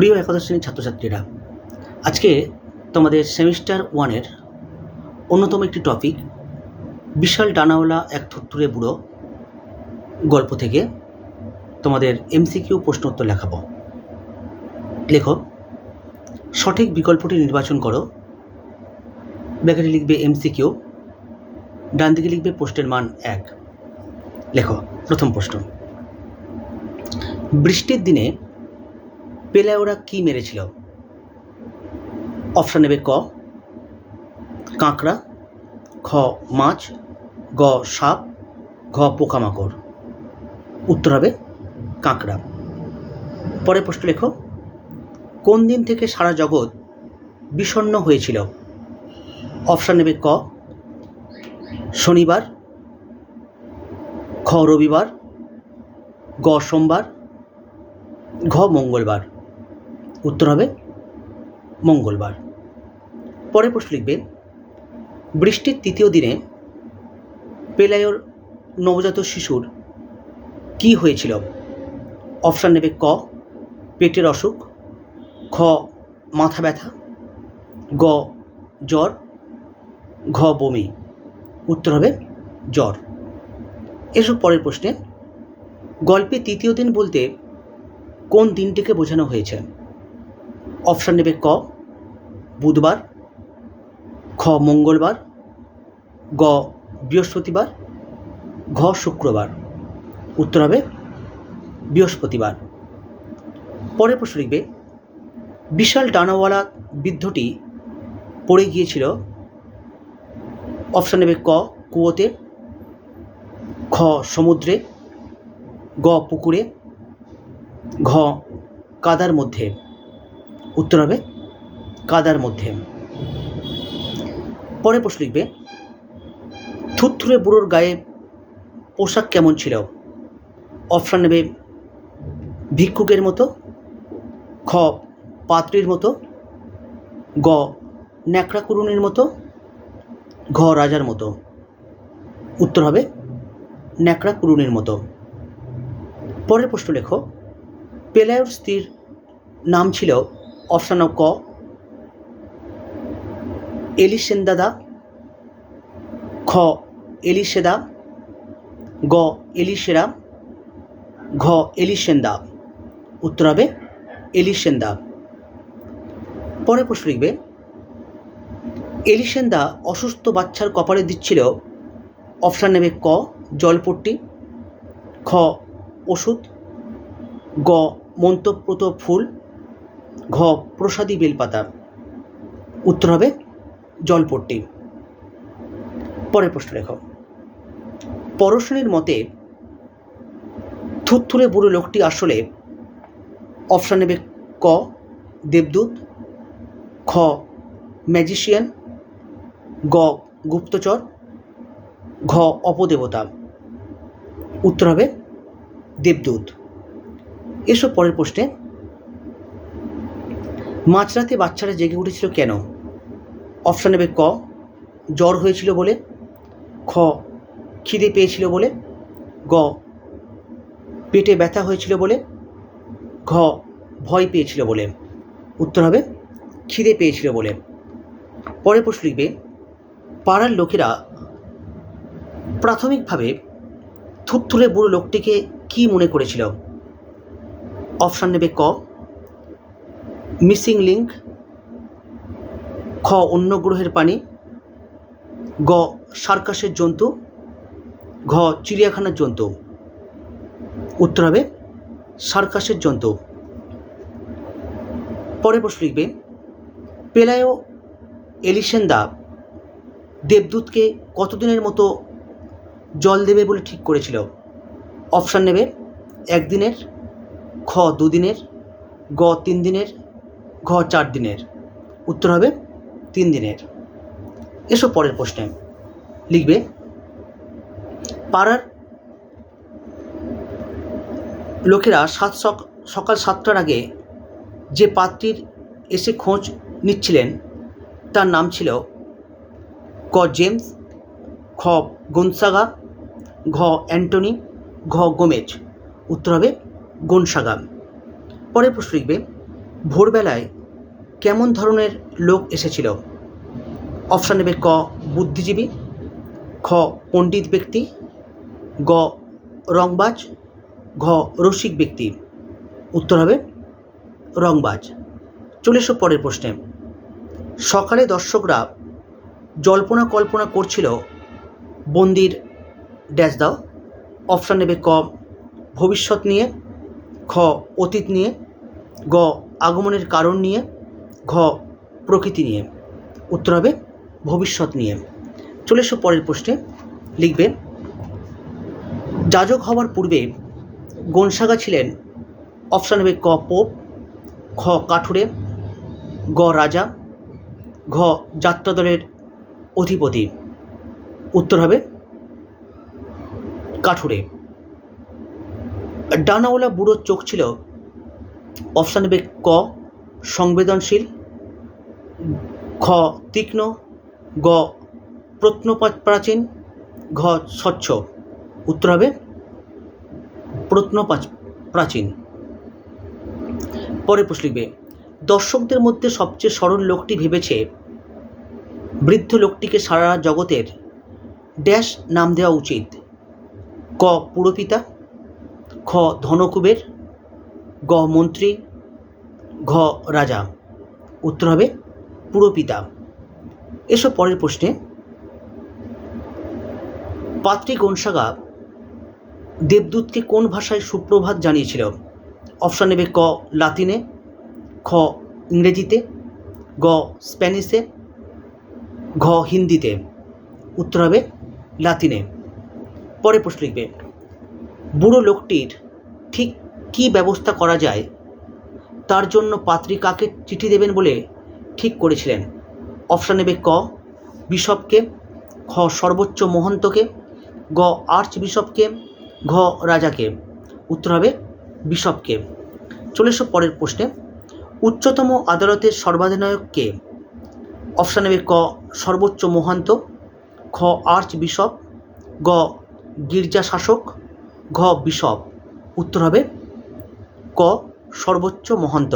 প্রিয় একাদশ শ্রেণির ছাত্রছাত্রীরা, আজকে তোমাদের সেমিস্টার ওয়ানের অন্যতম একটি টপিক, বিশাল ডানাওয়ালা এক থুত্তুরে বুড়ো গল্প থেকে তোমাদের এমসিকিউ প্রশ্ন উত্তর লেখাবো। লেখো, সঠিক বিকল্পটি নির্বাচন করো। ব্র্যাকেটে লিখবে এমসিকিউ ডান দিকে লিখবে পোস্টের মান এক। লেখো, প্রথম প্রশ্ন। বৃষ্টির দিনে পেলায় ওরা কী মেরেছিল? অপশান নেবে ক। কাঁকড়া খ মাছ, গ সাপ, ঘ পোকামাকড়। উত্তর হবে কাঁকড়া। পরে প্রশ্ন লেখো। কোন দিন থেকে সারা জগৎ বিষণ্ণ হয়েছিল? অপশান নেবে ক। শনিবার খ রবিবার, গ সোমবার, ঘ মঙ্গলবার। উত্তর হবে মঙ্গলবার। পরের প্রশ্ন লিখবে, বৃষ্টির তৃতীয় দিনে পেলায়র নবজাত শিশুর কি হয়েছিল? অপশান নেবে ক, পেটের অসুখ, খ, মাথা ব্যথা, গ, জ্বর, ঘ, বমি। উত্তর হবে জ্বর। এসব পরের প্রশ্নে গল্পে তৃতীয় দিন বলতে কোন দিনটিকে বোঝানো হয়েছে? অপশান নেবে ক, বুধবার, খ, মঙ্গলবার, গ, বৃহস্পতিবার, ঘ, শুক্রবার। উত্তর হবে বৃহস্পতিবার। পরের প্রশ্ন লিখবে, বিশাল ডানাওয়ালা বৃদ্ধটি পড়ে গিয়েছিল। অপশান নেবে ক, কুয়োতে, খ, সমুদ্রে, গ, পুকুরে, ঘ, কাদার মধ্যে। উত্তর হবে কাদার মধ্যে। পরে প্রশ্ন লিখবে থুরথুরে বুড়োর গায়ে পোশাক কেমন ছিল? অপশান নেবে, ভিক্ষুকের মতো, খ, পাত্রীর মতো, গ, ন্যাকড়া কুরুনির মতো, ঘ, রাজার মতো। উত্তর হবে ন্যাকড়া কুরুনির মতো। পরের প্রশ্ন লেখো পেলায়র স্ত্রীর নাম ছিল অপশান ক। এলিসেন্দাদা খ এলিসেদা গ এলিসেরা ঘ এলিসেন্দা উত্তর হবে এলিসেন্দা পরে প্রশ্ন লিখবে। এলিসেন্দা অসুস্থ বাচ্চার কপালে দিচ্ছিল। অপশান নেবে ক, জলপট্টি। খ, ওষুধ। গ মন্তব্রত ফুল। ঘ, প্রসাদী বেলপাতা। উত্তর হবে জলপট্টি। পরের প্রশ্ন লেখ। পরশনীর মতে থুরথুরে বুড়ো লোকটি আসলে অপশান নেবে ক, দেবদূত, খ, ম্যাজিশিয়ান, গ, গুপ্তচর, ঘ, অপদেবতা। উত্তর হবে দেবদূত। এসব পরের প্রশ্নে মাঝরাতে বাচ্চারা জেগে উঠেছিল কেন? অপশান নেবে ক। জ্বর হয়েছিল বলে। খ, খিদে পেয়েছিল বলে। গ, পেটে ব্যথা হয়েছিল বলে। ঘ, ভয় পেয়েছিল বলে। উত্তর হবে, খিদে পেয়েছিল বলে। পরে প্রশ্ন লিখবে, পাড়ার লোকেরা প্রাথমিকভাবে থুরথুরে বুড়ো লোকটিকে কি মনে করেছিল? অপশান নেবে ক। মিসিং লিঙ্ক খ, অন্য গ্রহের পানি, গ, সার্কাসের জন্তু, ঘ, চিড়িয়াখানার জন্তু। উত্তর হবে সার্কাসের জন্তু। পরে প্রশ্ন লিখবে পেলায়ো এলিসেন্দা দেবদূতকে কতদিনের মতো জল দেবে বলে ঠিক করেছিল? অপশান নেবে, একদিনের, খ, দুদিনের, গ তিন দিনের ঘ চার দিনের। উত্তর হবে তিন দিনের। এসব পরের প্রশ্নে। লিখবে, পাড়ার লোকেরা সাত সকাল সাতটার আগে যে পাত্রীর এসে খোঁজ নিচ্ছিলেন, তার নাম ছিল ক জেমস, খ গনসাগা, ঘ অ্যান্টনি, ঘ গোমেজ। উত্তর হবে গনসাগা। পরের প্রশ্ন লিখবে ভোরবেলায় কেমন ধরনের লোক এসেছিল? অপশান নেবে ক, বুদ্ধিজীবী, খ, পণ্ডিত ব্যক্তি, গ, রংবাজ, ঘ, রসিক ব্যক্তি। উত্তর হবে রংবাজ। চলে এসো পরের প্রশ্নে। সকালে দর্শকরা জল্পনা কল্পনা করছিল, বন্দির ড্যাশ দাও। অপশান নেবে ক, ভবিষ্যৎ নিয়ে, খ, অতীত নিয়ে, গ আগমনের কারণ নিয়ে, ঘ, প্রকৃতি নিয়ে, উত্তর হবে ভবিষ্যৎ নিয়ে। চলে এসো পরের প্রশ্নে, লিখবে, যাজক হওয়ার পূর্বে গনসাগা ছিলেন অপশান হবে ক, পোপ, খ, কাঠুরে, গ, রাজা, ঘ যাত্রা দলের অধিপতি। উত্তর হবে কাঠুরে। ডানাওয়ালা বুড়োর চোখ ছিল অপশান নেবে ক, সংবেদনশীল খ তীক্ষ্ণ, গ প্রত্নপা- প্রাচীন ঘ, স্বচ্ছ। উত্তর হবে প্রত্ন প্রাচীন পরে প্রশ্ন লিখবে, দর্শকদের মধ্যে সবচেয়ে সরল লোকটি ভেবেছে, বৃদ্ধ লোকটিকে সারা জগতের ড্যাশ নাম দেওয়া উচিত। ক, পুরপিতা, খ, ধনকুবের গ মন্ত্রী, ঘ রাজা। উত্তর হবে পুরপিতা এসব পরের প্রশ্নে পাত্রী গনসাগা দেবদূতকে কোন ভাষায় সুপ্রভাত জানিয়েছিল? অপশান নেবে ক লাতিনে, খ ইংরেজিতে, গ স্প্যানিশে, ঘ হিন্দিতে। উত্তর হবে লাতিনে। পরে প্রশ্ন লিখবে, বুড়ো লোকটির ঠিক কী ব্যবস্থা করা যায়, তার জন্য পাত্রী কাকে চিঠি দেবেন বলে ঠিক করেছিলেন। অপশান নেবে ক, বিশপকে খ সর্বোচ্চ মহন্তকে, গ আর্চ বিশপকে ঘ রাজাকে। উত্তর হবে বিশপকে। চলে এসো পরের প্রশ্নে। উচ্চতম আদালতের সর্বাধিনায়ককে অপশান নেবে ক, সর্বোচ্চ মহান্ত খ আর্চ বিশপ গ গির্জা শাসক ঘ বিশপ। উত্তর হবে ক সর্বোচ্চ মহন্ত।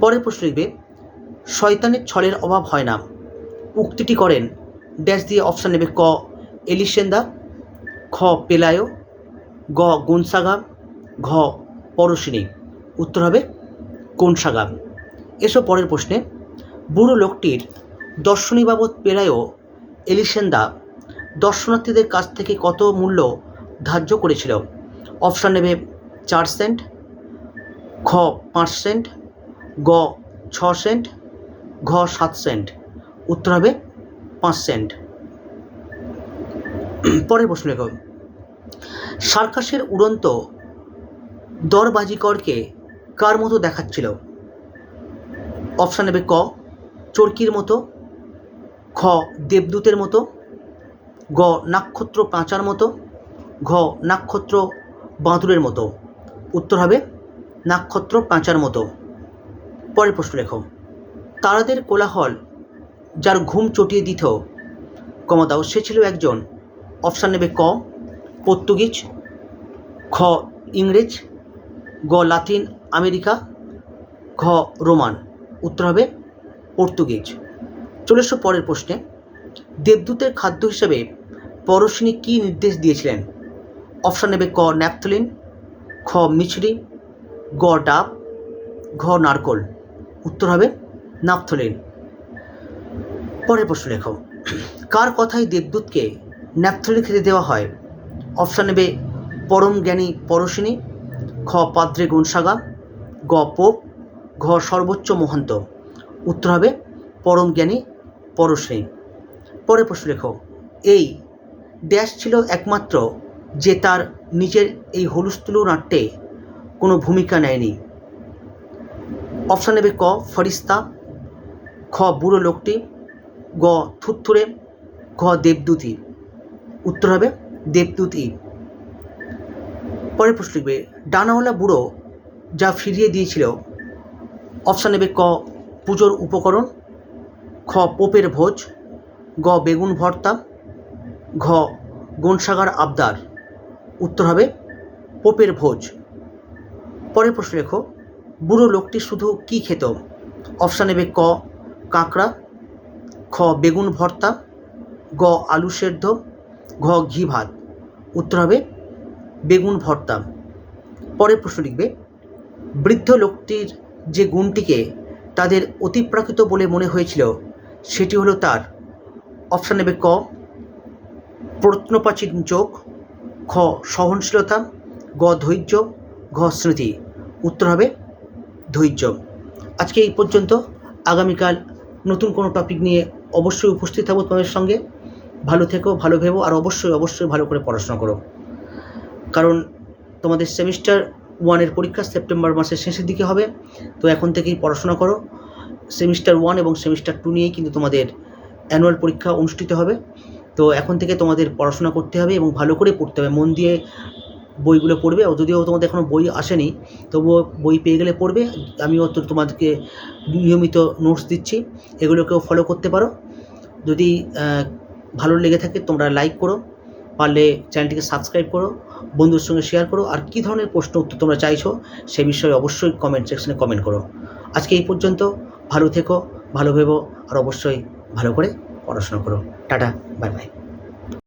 পরের প্রশ্ন লিখবে, শয়তানের ছলের অভাব হয় না। উক্তিটি করেন, ড্যাশ দিয়ে অপশান নেবে ক, এলিসেন্দা, খ পেলায়ো, গ গুনসাগা, ঘ পরশিনী। উত্তর হবে কোনসাগা এসব পরের প্রশ্নে, বুড়ো লোকটির দর্শনী বাবদ পেরায়ও এলিসেন্দা, দর্শনার্থীদের কাছ থেকে কত মূল্য ধার্য করেছিল? অপশান নেবে, চার সেন্ট। খ পাঁচ সেন্ট, গ ছ সেন্ট, ঘ সাত সেন্ট। উত্তর হবে পাঁচ সেন্ট। পরের প্রশ্ন লেখ সার্কাসের উড়ন্ত দরবাজিকরকে কার মতো দেখাচ্ছিল? অপশান নেবে ক, চরকির মতো, খ, দেবদূতের মতো, গ, নাক্ষত্র পাঁচার মতো, ঘ, নাক্ষত্র বাঁদুরের মতো। উত্তর হবে নাক্ষত্র পাঁচার মতো। পরের প্রশ্ন লেখো। তারাদের কোলাহল যার ঘুম চটিয়ে দিত কমা দাও সে ছিল একজন। অপশান নেবে ক, পর্তুগিজ খ ইংরেজ, গ, লাতিন আমেরিকা, ঘ, রোমান। উত্তর হবে পর্তুগিজ। চলে পরের প্রশ্নে। দেবদূতের খাদ্য হিসেবে পরশিনী কী নির্দেশ দিয়েছিলেন? অপশান নেবে ক, ন্যাপথলিন, খ, মিছরি গ ডাব ঘ নারকোল। উত্তর হবে নাপথলিন। পরের প্রশ্ন লেখো। কার কথাই দেবদূতকে ন্যাপথলিন খেতে দেওয়া হয়? অপশান নেবে পরম জ্ঞানী পরশিনী, খ পাদ্রে গুণসাগা, গ পোপ, ঘ সর্বোচ্চ মহন্ত। উত্তর হবে পরম জ্ঞানী পরশিনী। পরের প্রশ্ন লেখো। এই ড্যাশ ছিল একমাত্র যে তার নিজের এই হলুস্থুলু নাট্যে কোনো ভূমিকা নেয়নি। অপশান নেবে ক, ফরিস্তা, খ, বুড়ো লোকটি, গ থুত্থুরে ঘ, দেবদূতী। উত্তর হবে দেবদূতী। পরের প্রশ্ন লিখবে, ডানাওয়ালা বুড়ো যা ফিরিয়ে দিয়েছিল। অপশান নেবে ক, পুজোর উপকরণ, খ, পোপের ভোজ, গ, বেগুন ভর্তা, ঘ গনসাগার আবদার। উত্তর হবে পোপের ভোজ। পরের প্রশ্ন লেখো, বুড়ো লোকটি শুধু কি খেত? অপশান নেবে ক, কাঁকড়া, খ, বেগুন ভর্তা, গ, আলু সেদ্ধ, ঘ, ঘি ভাত। উত্তর হবে বেগুন ভর্তা। পরের প্রশ্ন লিখবে, বৃদ্ধ লোকটির যে গুণটিকে তাদের অতিপ্রাকৃত বলে মনে হয়েছিল, সেটি হলো তার। অপশান নেবে ক প্রত্নপ্রাচীন চোখ, খ, সহনশীলতা, গ, ধৈর্য, ঘ, স্মৃতি। উত্তর হবে ধৈর্য। আজকে এই পর্যন্ত। আগামীকাল নতুন কোনো টপিক নিয়ে অবশ্যই উপস্থিত থাকব তোমাদের সঙ্গে। ভালো থেকো, ভালো ভেবো, আর অবশ্যই অবশ্যই ভালো করে পড়াশোনা করো। কারণ তোমাদের সেমিস্টার ওয়ানের পরীক্ষা সেপ্টেম্বর মাসের শেষের দিকে হবে। তো এখন থেকেই পড়াশোনা করো। সেমিস্টার ওয়ান এবং সেমিস্টার টু নিয়েই কিন্তু তোমাদের অ্যানুয়াল পরীক্ষা অনুষ্ঠিত হবে। তো এখন থেকে তোমাদের পড়াশোনা করতে হবে এবং ভালো করে পড়তে হবে। মন দিয়ে বইগুলো পড়বে। যদিও তোমাদের এখনও বই আসেনি, তবুও বই পেয়ে গেলে পড়বে। আমিও তো তোমাদেরকে নিয়মিত নোটস দিচ্ছি, এগুলোকেও ফলো করতে পারো। যদি ভালো লেগে থাকে তোমরা লাইক করো, পারলে চ্যানেলটিকে সাবস্ক্রাইব করো বন্ধুর সঙ্গে শেয়ার করো, আর কী ধরনের প্রশ্ন উত্তর তোমরা চাইছো সে বিষয়ে অবশ্যই কমেন্ট সেকশনে কমেন্ট করো। আজকে এই পর্যন্ত, ভালো থেকো, ভালো ভেবো, আর অবশ্যই ভালো করে পড়াশোনা করো। Tata bye bye